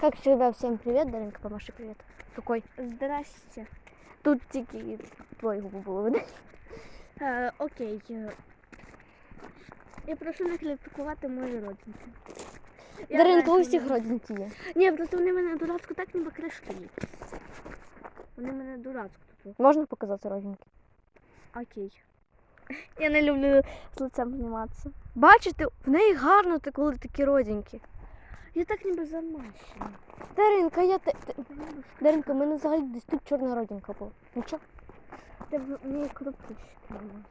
Как всегда, всем привет, Даринка, помаши привет. Какой? Здрасте. Тут тільки твої губи було видно. Е, окей. е, Я прошу не критикувати мої родинки. Я Даринка, у що всіх родинки є. Ні, просто вони мене дурацько так ніби кришки. Вони мене дурацько тут. Можна показати родинки? Окей. Я не люблю з лицем зніматися. Бачите, в неї гарно, коли такі родинки. Я так ніби замащена. Даринка, я те. те- Даринка, в мене взагалі десь тут чорна родинка була. Нічого? Ти в мій крупички немає.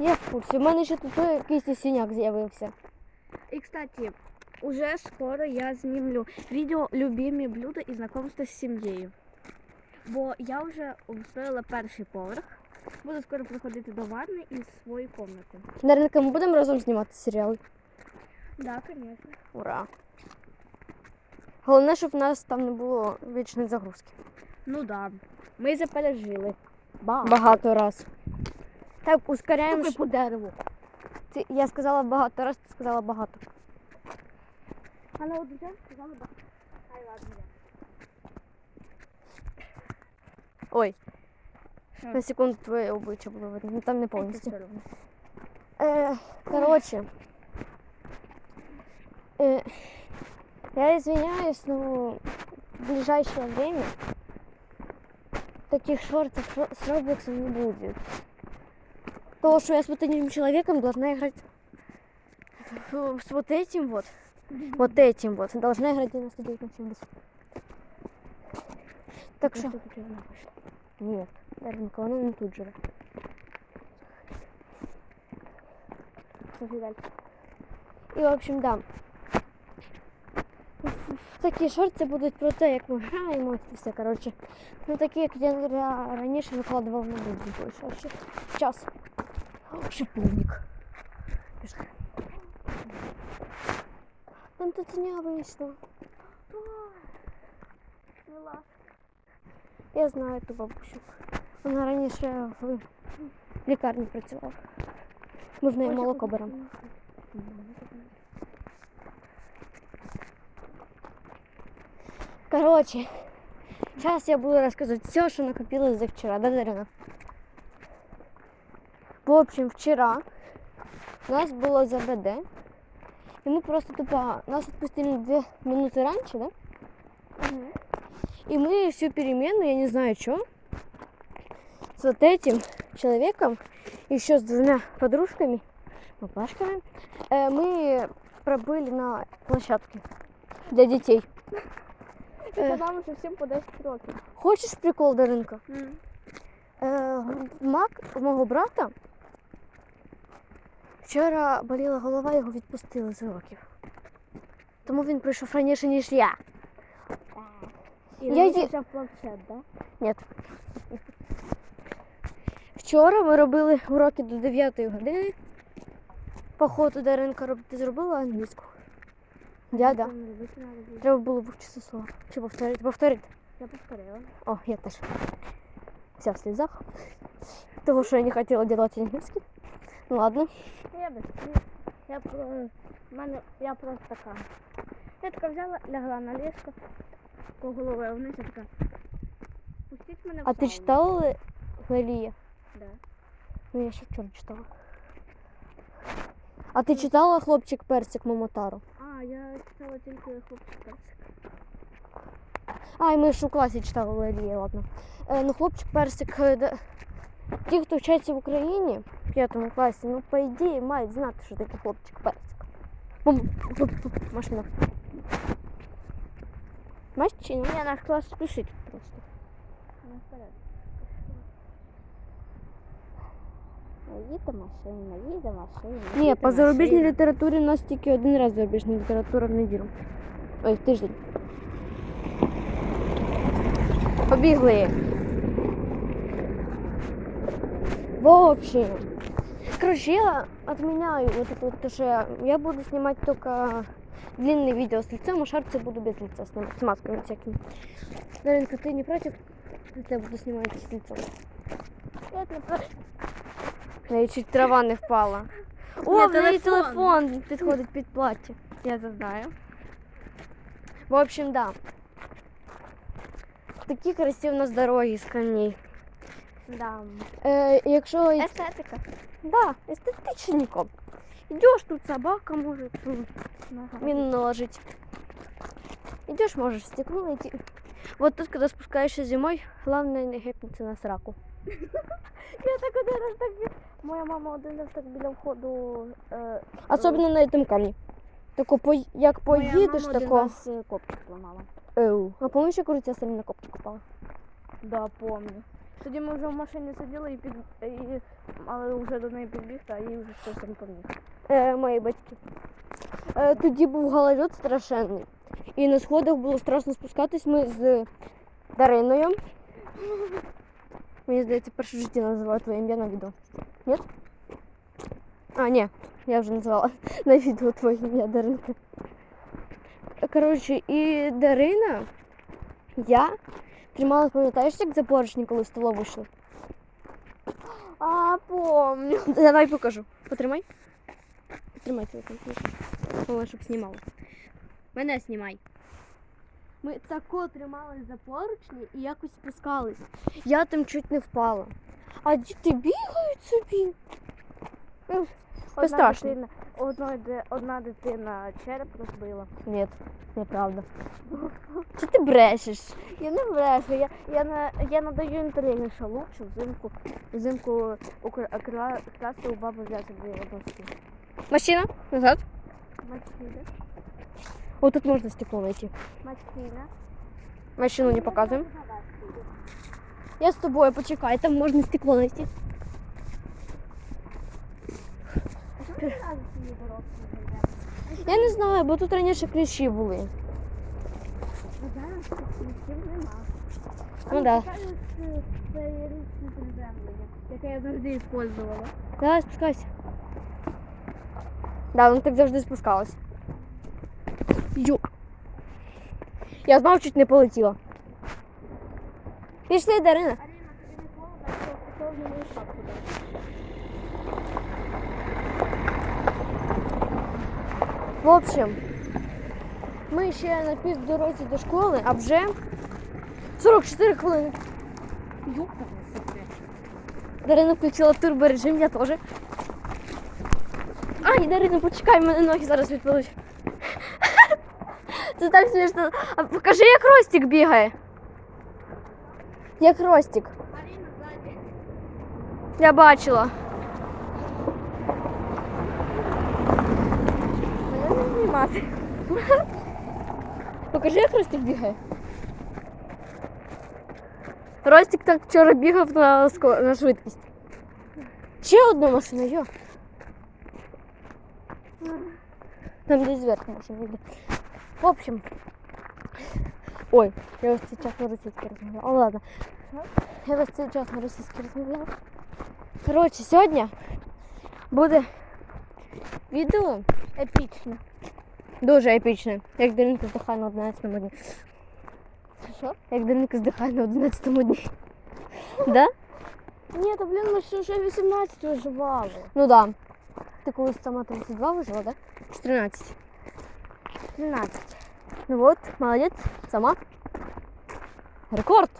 Я в курсі. У мене ще тут той якийсь синяк з'явився. І, кстати, уже скоро я знімлю відео «Любимі блюда і знакомство з сім'єю. Бо я вже обстроїла перший поверх. Буду скоро приходити до ванни і свої кімнати. Даринка, ми будемо разом знімати серіали. Да, звісно. Ура! Головне, щоб в нас там не було вічної загрузки. Ну да. Ми це пережили. Ба. Багато раз. Так, ускоряємо. Ш- по дереву. Ти, я сказала багато раз, ти сказала багато. Але от вже сказали ба. Ай, ладно. Ой, Що? на секунду твоє обличчя було видно. Ну там не повністю. Це все одно. Я извиняюсь, но в ближайшее время таких шортов с Роблексом не будет. То, что я с вот этим человеком должна играть с вот этим вот, вот этим вот, должна играть 99 на 70. Так Ти что, нет, Даринка, она не тут далі. І, в общем, да. Такі шорти будуть про те, як ми граємо, і все, коротше. Ну такі, як я раніше викладував на. А ще час. Шиповник. Пішли. Там тут не вийшло. Я знаю ту бабусю. Вона раніше в лікарні працювала. Ми в неї молоко беремо. Короче, сейчас я буду рассказывать все, что накопилось за вчера, да, Дарина? В общем, вчера у нас было ЗБД, и мы просто тупо, нас отпустили две минуты раньше, да? И мы всю перемену, я не знаю, что, с вот этим человеком, еще с двумя подружками, папашками, э, мы пробыли на площадке для детей. Нам уже всім по 10 років. Хочеш прикол, Даринка? Е, Мак мого брата вчора боліла голова, його відпустили з уроків. Тому він прийшов раніше, ніж я. І Я взяв планшет, да? Ні. Вчора ми робили уроки до 9 години. Походу, Даринка, ти зробила англійську? Я, да. Треба було вивчити слова. Чи повторити? Повторити. Я повторила. О, я теж. Вся в слезах. Того, що я не хотіла делать англійський. Ну ладно. Я без Я про мене я просто така. Я така взяла, лягла на ліжко, по головою вниз і така. Пустіть мене в А ти сауну». читала Лелія? Да. Ну я ще вчора читала. А ти читала хлопчик персик Момотару? А, я читала тільки хлопчик персик. А, і ми ж у класі читали Лелія, ладно. Е, ну, хлопчик персик. е, да- Ті, хто вчаться в Україні в п'ятому класі, ну, по ідеї, мають знати, що таке хлопчик персик. Бум, бум, бум, Машина. Маєш чи ні? Ні, наш клас спішить просто. Їде машина, їде машина. Ні, Ні, по по зарубіжній зарубіжній літературі у нас тільки один раз зарубіжна література в неділю. Ой, в тиждень. Побігли. В общем, короче, я отменяю вот это вот, то, что я, я буду снимать только длинные видео с лицом, а шарцы буду без лица снимать, с масками всякими. Даринка, ты не против, если я буду снимать с лицом? Я не Я чуть трава не впала. О, в неї телефон. підходить під плаття. Я це знаю. В общем, да. Такі красиві у нас дороги з камней. Да. Е, якщо Естетика. да, естетичненько. Идешь тут собака может м, Ага. мину наложить. Идешь, можешь стекло найти. Вот тут, когда спускаешься зимой, главное не гепнуться на сраку. Я так один раз так бі- Моя мама один раз так біля входу. Е, Особенно на этом камне. Тако, по, як моя поїдеш, мама один тако. раз е, копчик зламала. Еу. А помниш, як у тебя сильно копчик упала? Да, помню. Тоді ми вже в машині сиділи і під і, але вже до неї підбігти, а їй вже хтось там поміг. Е, мої батьки. Е, тоді був голольот страшенний. І на сходах було страшно спускатись. Ми з Дариною. Мені здається, перше житті називала твоє ім'я на відео. Ні? А, ні, я вже назвала на відео твоє ім'я Даринка. Коротше, і Дарина, я тримала, пам'ятаєш, як за поручні, коли з столу вийшли? А, помню. Давай покажу. Потримай. Потримай телефон. Щоб знімала. Мене знімай. Ми тако тримались за поручні і якось спускались. Я там чуть не впала. А діти бігають собі. Одна страшно. дитина, одна, одна дитина череп розбила. Ні, неправда. Чи ти брешеш? Я не брешу, я, я, на, я надаю інтерв'ю, що лучше взимку, взимку укра- кра- красти у баби в'язані носки. Машина? Назад. Мачкіна. О, тут можна стекло знайти. Мачкіна. Машину не показуємо. Я з тобою почекай, там можна стекло знайти. Я не знаю, бо тут раніше кліщі були. Ну да. Яке я завжди використовувала. Давай спускайся. Да, воно так завжди спускалось. Йо. Я знав, чуть не полетіла. Пішли, Дарина. В общем, ми ще на півдорозі до школи, а вже 44 хвилини. Дарина включила турборежим, я теж. Ай, Дарина, почекай, мене ноги зараз відпадуть. Це так смішно. А покажи, як Ростик бігає. Як Ростик. Аріна, ззаді. Я бачила. Мене не знімати. Покажи, як Ростик бігає. Ростик так вчора бігав на, ско- на швидкість. Ще одна машина, йо. Там десь зверху машина йде. В общем. Ой, я весь цей час на російській розмовляла. О, ладно. Я весь цей час на російській розмовляла. Коротше, сьогодні буде відео епічне. Дуже епічне. Як Даринка здихає на 11 дні. Що? Як Даринка здихає на 11 дні. Да? Ні, та блін, ми ще вже 18 виживали. Ну да. Ти колись сама 32 вижила, да? 14. 13. Ну вот, молодець, сама. Рекорд.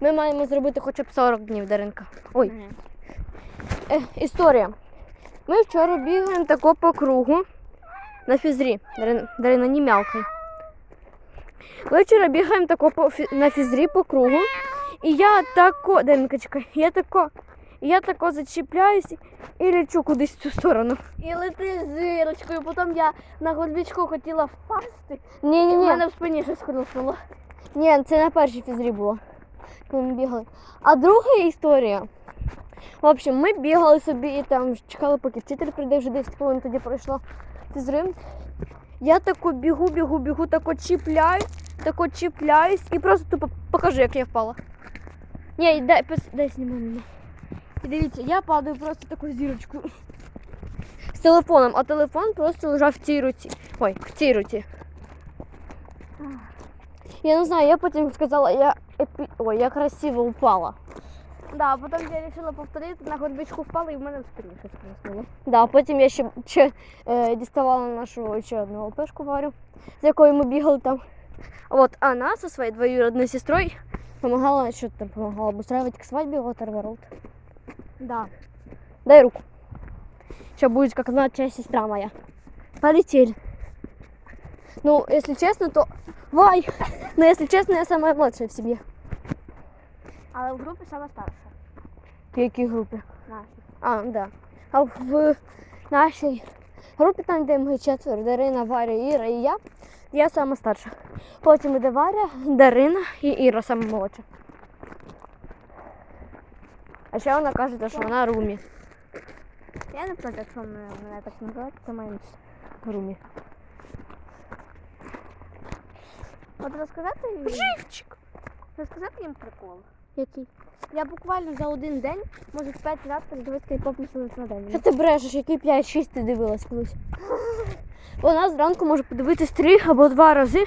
Ми маємо зробити хоча б 40 днів, Даринка. Ой, е, історія. Ми вчора бігаємо тако по кругу на фізрі. Дарина, не м'явкай. Ми вчора бігаємо тако по, на фізрі по кругу. І я тако, Даринка, чекай, я тако, я тако зачіпляюсь і лечу кудись в цю сторону. І летиш зірочкою, потім я на горбічку хотіла впасти. Ні, ні, і ні. мене в спині щось хрустнуло. Ні, це на першій фізрі було, коли ми бігали. А друга історія. В общем, ми бігали собі і там чекали, поки вчитель прийде, вже 10 хвилин тоді пройшло фізри. Я тако бігу, бігу, бігу, тако чіпляюсь, тако чіпляюсь і просто тупо покажу, як я впала. Ні, дай, дай зніму мене. І дивіться, я падаю просто такою зірочкою. З телефоном, а телефон просто лежав в цій руці. Ой, в цій руці. Я не знаю, я потім сказала, я епі... Ой, я красиво упала. Да, потім я вирішила повторити, на горбичку впала і в мене стріше стріснуло. Да, потім я ще, ще е, діставала нашу ще одну ЛПшку Варю, з якою ми бігали там. Вот, а она со своей двоюродной сестрой помогала, что там помогала обустраивать к свадьбе Waterworld. Да. Дай руку. Сейчас будет как младшая сестра моя. Полетели. Ну, если честно, то... Вай! Ну, если честно, я самая младшая в семье. Але в групі сама старша. В якій групі? Наші. А, да. А в нашій групі, там, де ми четверо, Дарина, Варя, Іра і я, я сама старша. Потім іде Варя, Дарина і Іра сама молодша. А ще вона каже, що вона Румі. Я не проти, якщо мене, так називають, це менше. Румі. От розказати їм, Живчик! розказати їм прикол. Який? Я буквально за один день можу п'ять разів передивитися кей-поп на день. Що ти брешеш, який 5-6 ти дивилась колись? Вона зранку може подивитись три або два рази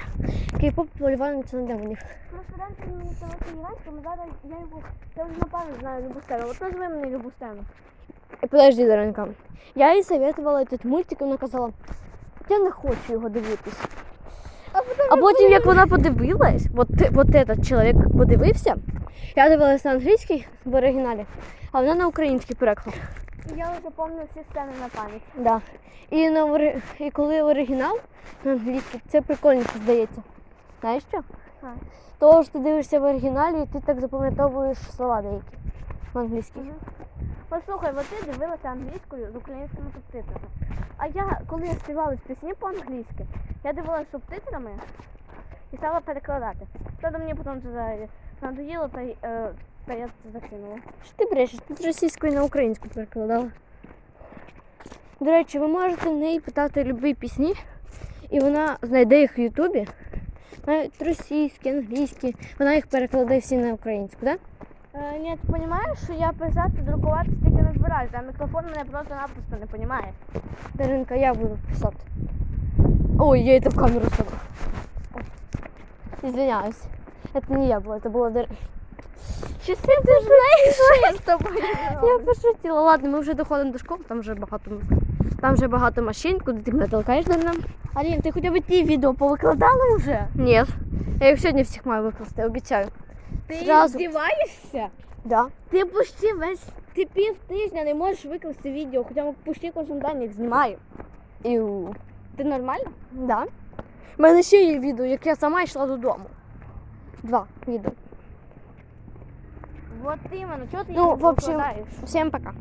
кей-поп полювальниця на демонів. Ну, студенти мені телефон Іванському, зараз я його, я вже напевно знаю Любустену. От назви мене Любустену. І подожди, Даринка. Я їй советувала этот мультик, і вона казала, я не хочу його дивитись. А потім, А потім, як вона подивилась, от, от этот чоловік подивився, я дивилася на англійський в оригіналі, а вона на український переклад. я вже пам'ятаю всі сцени на пам'ять. Да. І, на, і коли оригінал на англійський, це прикольніше здається. Знаєш що? А. Того що ти дивишся в оригіналі, і ти так запам'ятовуєш слова деякі в англійській. Послухай, от ти дивилася англійською з українськими субтитрами. А я, коли я співала пісні по-англійськи, я дивилася субтитрами і стала перекладати. Правда, мені потім це надоїло, та, е, та я це закинула. Що ти брешеш? Ти з російської на українську перекладала. До речі, ви можете в неї питати любі пісні, і вона знайде їх в Ютубі Навіть російські, англійські. Вона їх перекладе всі на українську, так? Е, ні, ти розумієш, що я писати, друкувати стільки не збираюся, а мікрофон мене просто-напросто не розуміє. Даринка, я буду писати. Ой, я это в камеру сказала. Извиняюсь. Это не я была, это была Дарина. Чи ти знаєш, що я з тобою? Я пошутила. Ладно, ми вже доходимо до школи, там вже багато там вже багато машин, куди ти мене толкаєш Дарина? Алін, ти хоча б ті відео повикладала вже? Ні. Я їх сьогодні всіх маю викласти, обіцяю. Ти Зразу. здіваєшся? Да. Ти почти весь, ти пів тижня не можеш викласти відео, хоча ми почти кожен день їх знімаю. Іу. Ти нормально? Да. У мене ще є відео, як я сама йшла додому. Два відео. Вот іменно, чого ти Ну, їх в общем, викладаєш? Всім пока.